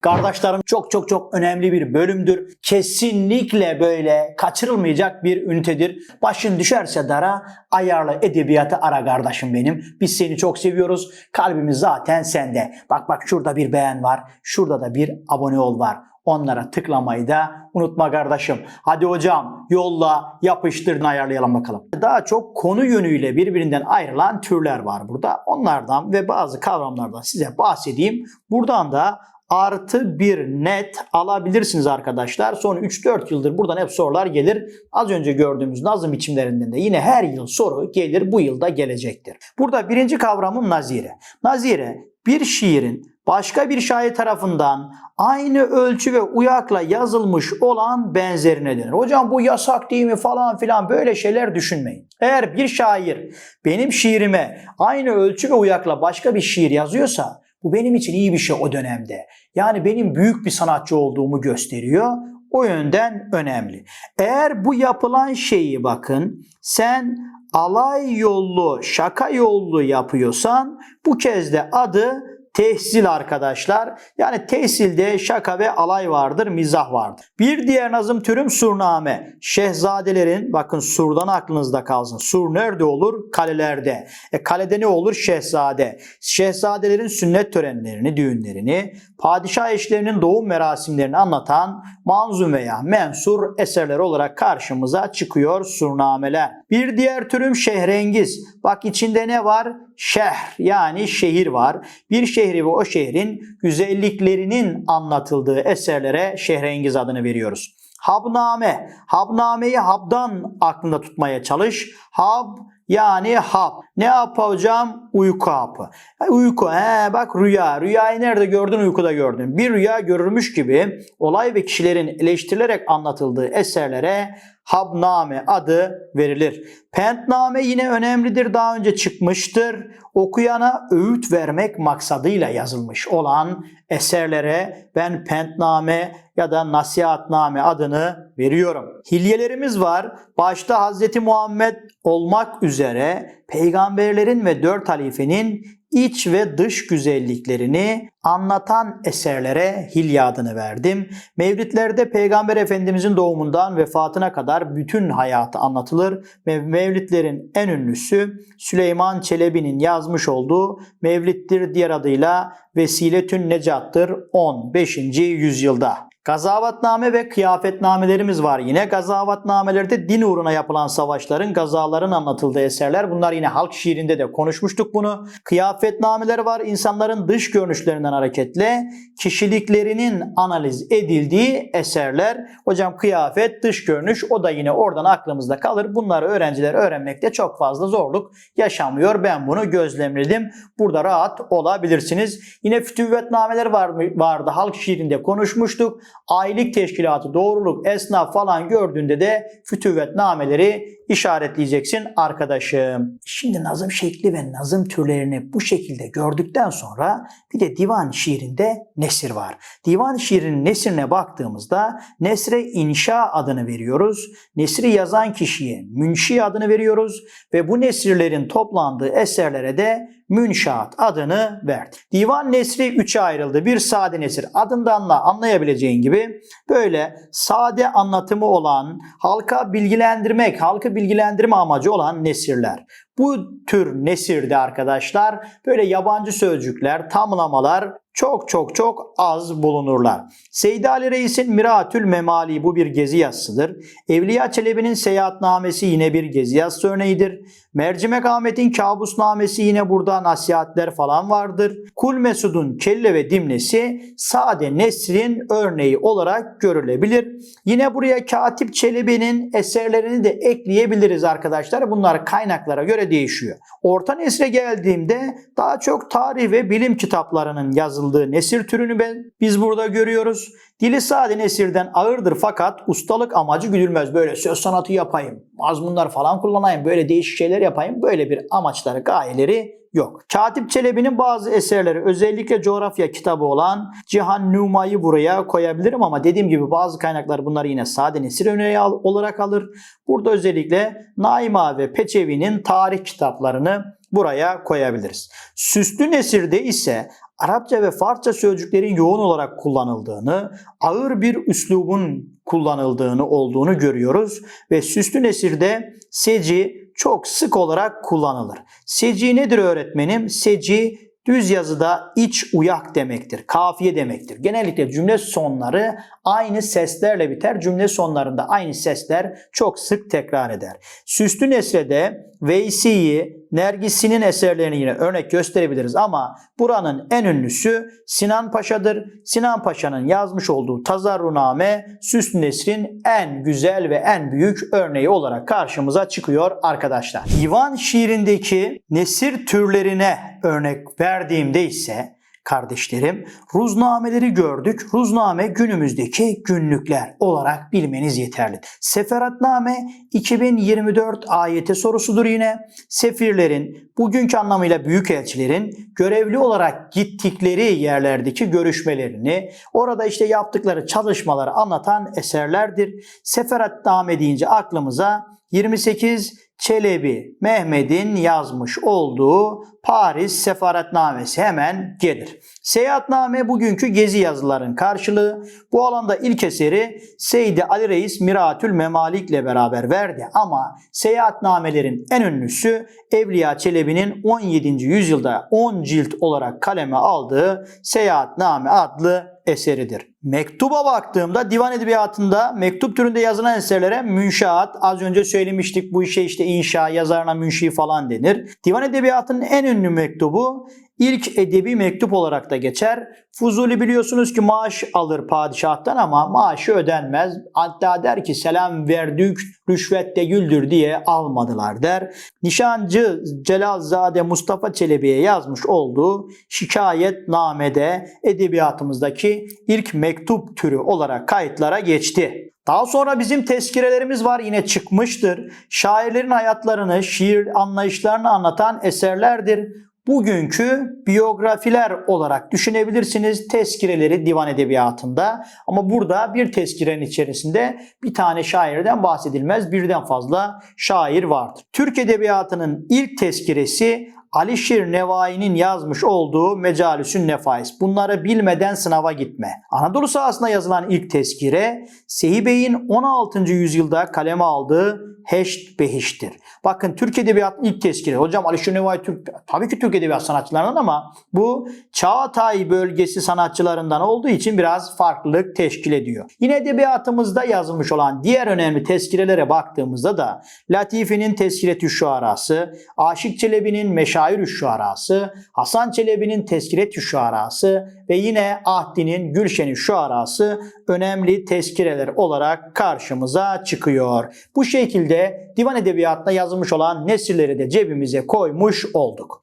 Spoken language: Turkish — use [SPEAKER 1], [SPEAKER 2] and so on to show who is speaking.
[SPEAKER 1] Kardeşlerim çok çok çok önemli bir bölümdür. Kesinlikle böyle kaçırılmayacak bir ünitedir. Başın düşerse dara ayarlı edebiyatı ara kardeşim benim. Biz seni çok seviyoruz. Kalbimiz zaten sende. Bak bak şurada bir beğen var. Şurada da bir abone ol var. Onlara tıklamayı da unutma kardeşim. Hadi hocam yolla yapıştırın ayarlayalım bakalım. Daha çok konu yönüyle birbirinden ayrılan türler var burada. Onlardan ve bazı kavramlardan size bahsedeyim. Buradan da artı bir net alabilirsiniz arkadaşlar. Son 3-4 yıldır buradan hep sorular gelir. Az önce gördüğümüz nazım biçimlerinden de yine her yıl soru gelir. Bu yılda gelecektir. Burada birinci kavramım nazire. Nazire bir şiirin başka bir şair tarafından aynı ölçü ve uyakla yazılmış olan benzerine denir. Hocam bu yasak değil mi falan filan böyle şeyler düşünmeyin. Eğer bir şair benim şiirime aynı ölçü ve uyakla başka bir şiir yazıyorsa bu benim için iyi bir şey o dönemde. Yani benim büyük bir sanatçı olduğumu gösteriyor. O yönden önemli. Eğer bu yapılan şeyi bakın sen alay yollu, şaka yollu yapıyorsan bu kez de adı tehsil arkadaşlar. Yani tehsilde şaka ve alay vardır, mizah vardır. Bir diğer nazım türüm surname. Şehzadelerin, bakın surdan aklınızda kalsın. Sur nerede olur? Kalelerde. E kalede ne olur? Şehzade. Şehzadelerin sünnet törenlerini, düğünlerini, padişah eşlerinin doğum merasimlerini anlatan manzum veya mensur eserler olarak karşımıza çıkıyor surnameler. Bir diğer türüm şehrengiz. Bak içinde ne var? Şehr yani şehir var. Bir şehri ve o şehrin güzelliklerinin anlatıldığı eserlere şehrengiz adını veriyoruz. Habname. Habnameyi habdan aklında tutmaya çalış. Hab yani hap. Ne yapı hocam? Uyku hapı. Ha, Uyku. He, bak rüya. Rüyayı nerede gördün? Uykuda gördün. Bir rüya görülmüş gibi olay ve kişilerin eleştirilerek anlatıldığı eserlere habname adı verilir. Pentname yine önemlidir. Daha önce çıkmıştır. Okuyana öğüt vermek maksadıyla yazılmış olan eserlere ben pentname ya da nasihatname adını veriyorum. Hilyelerimiz var. Başta Hazreti Muhammed olmak üzere peygamberlerin ve dört halifenin iç ve dış güzelliklerini anlatan eserlere hilye adını verdim. Mevlitlerde Peygamber Efendimizin doğumundan vefatına kadar bütün hayatı anlatılır mevlitlerin en ünlüsü Süleyman Çelebi'nin yazmış olduğu Mevlittir diğer adıyla Vesiletün Necat'tır 15. yüzyılda. Gazavatname ve kıyafetnamelerimiz var yine. Gazavatnamelerde din uğruna yapılan savaşların, gazaların anlatıldığı eserler. Bunlar yine halk şiirinde de konuşmuştuk bunu. Kıyafetnameler var. İnsanların dış görünüşlerinden hareketle kişiliklerinin analiz edildiği eserler. Hocam kıyafet, dış görünüş o da yine oradan aklımızda kalır. Bunları öğrenciler öğrenmekte çok fazla zorluk yaşamıyor. Ben bunu gözlemledim. Burada rahat olabilirsiniz. Yine fütüvvetnameler var, vardı. Halk şiirinde konuşmuştuk aylık teşkilatı, doğruluk, esnaf falan gördüğünde de fütüvvet nameleri işaretleyeceksin arkadaşım. Şimdi nazım şekli ve nazım türlerini bu şekilde gördükten sonra bir de divan şiirinde nesir var. Divan şiirinin nesrine baktığımızda nesre inşa adını veriyoruz. Nesri yazan kişiye münşi adını veriyoruz ve bu nesirlerin toplandığı eserlere de münşaat adını verdi. Divan nesri üçe ayrıldı. Bir sade nesir adından da anlayabileceğin gibi böyle sade anlatımı olan, halka bilgilendirmek, halkı bilgilendirme amacı olan nesirler. Bu tür nesirde arkadaşlar böyle yabancı sözcükler, tamlamalar çok çok çok az bulunurlar. Seydi Ali Reis'in Miratül Memali bu bir gezi yazısıdır. Evliya Çelebi'nin Seyahatnamesi yine bir gezi yazısı örneğidir. Mercimek Ahmet'in Kabusnamesi yine burada nasihatler falan vardır. Kul Mesud'un Kelle ve Dimnesi sade nesrin örneği olarak görülebilir. Yine buraya Katip Çelebi'nin eserlerini de ekleyebiliriz arkadaşlar. Bunlar kaynaklara göre değişiyor. Orta nesre geldiğimde daha çok tarih ve bilim kitaplarının yazıldığı nesir türünü ben, biz burada görüyoruz. Dili sade nesirden ağırdır fakat ustalık amacı güdülmez. Böyle söz sanatı yapayım, mazmunlar falan kullanayım, böyle değişik şeyler yapayım. Böyle bir amaçları, gayeleri yok. Katip Çelebi'nin bazı eserleri özellikle coğrafya kitabı olan Cihan Numa'yı buraya koyabilirim ama dediğim gibi bazı kaynaklar bunları yine sade nesir örneği olarak alır. Burada özellikle Naima ve Peçevi'nin tarih kitaplarını buraya koyabiliriz. Süslü nesirde ise Arapça ve Farsça sözcüklerin yoğun olarak kullanıldığını, ağır bir üslubun kullanıldığını olduğunu görüyoruz ve süslü nesirde seci çok sık olarak kullanılır. Seci nedir öğretmenim? Seci düz yazıda iç uyak demektir. Kafiye demektir. Genellikle cümle sonları aynı seslerle biter. Cümle sonlarında aynı sesler çok sık tekrar eder. Süslü nesrede Veysi'yi, Nergisi'nin eserlerini yine örnek gösterebiliriz ama buranın en ünlüsü Sinan Paşa'dır. Sinan Paşa'nın yazmış olduğu Tazarruname Süslü Nesr'in en güzel ve en büyük örneği olarak karşımıza çıkıyor arkadaşlar. Divan şiirindeki nesir türlerine örnek verdiğimde ise kardeşlerim ruznameleri gördük. Ruzname günümüzdeki günlükler olarak bilmeniz yeterli. Seferatname 2024 ayeti sorusudur yine. Sefirlerin bugünkü anlamıyla büyükelçilerin görevli olarak gittikleri yerlerdeki görüşmelerini, orada işte yaptıkları çalışmaları anlatan eserlerdir. Seferatname deyince aklımıza 28 Çelebi Mehmet'in yazmış olduğu Paris Sefaretnamesi hemen gelir. Seyahatname bugünkü gezi yazıların karşılığı. Bu alanda ilk eseri Seydi Ali Reis Miratül Memalik ile beraber verdi ama seyahatnamelerin en ünlüsü Evliya Çelebi'nin 17. yüzyılda 10 cilt olarak kaleme aldığı Seyahatname adlı eseridir. Mektuba baktığımda divan edebiyatında mektup türünde yazılan eserlere münşaat, az önce söylemiştik bu işe işte inşa, yazarına münşi falan denir. Divan edebiyatının en ünlü mektubu ilk edebi mektup olarak da geçer. Fuzuli biliyorsunuz ki maaş alır padişahtan ama maaşı ödenmez. Hatta der ki selam verdik rüşvet de güldür diye almadılar der. Nişancı Celalzade Mustafa Çelebi'ye yazmış olduğu şikayetnamede edebiyatımızdaki ilk mektup türü olarak kayıtlara geçti. Daha sonra bizim tezkirelerimiz var yine çıkmıştır. Şairlerin hayatlarını, şiir anlayışlarını anlatan eserlerdir. Bugünkü biyografiler olarak düşünebilirsiniz tezkireleri divan edebiyatında. Ama burada bir tezkirenin içerisinde bir tane şairden bahsedilmez. Birden fazla şair vardır. Türk edebiyatının ilk tezkiresi Alişir Nevai'nin yazmış olduğu Mecalisün Nefais. Bunları bilmeden sınava gitme. Anadolu sahasında yazılan ilk tezkire Sehi Bey'in 16. yüzyılda kaleme aldığı Heşt Behiş'tir. Bakın Türk Edebiyatı ilk tezkire. Hocam Alişir Nevai Türk, tabii ki Türk Edebiyat sanatçılarından ama bu Çağatay bölgesi sanatçılarından olduğu için biraz farklılık teşkil ediyor. Yine edebiyatımızda yazılmış olan diğer önemli tezkirelere baktığımızda da Latifi'nin Tezkiretü Şuarası, Aşık Çelebi'nin Meşair-ü Şuarası, Hasan Çelebi'nin Tezkiretü Şuarası ve yine Ahdi'nin Gülşen'i Şuarası önemli tezkireler olarak karşımıza çıkıyor. Bu şekilde divan edebiyatına yazılmış olan nesilleri de cebimize koymuş olduk.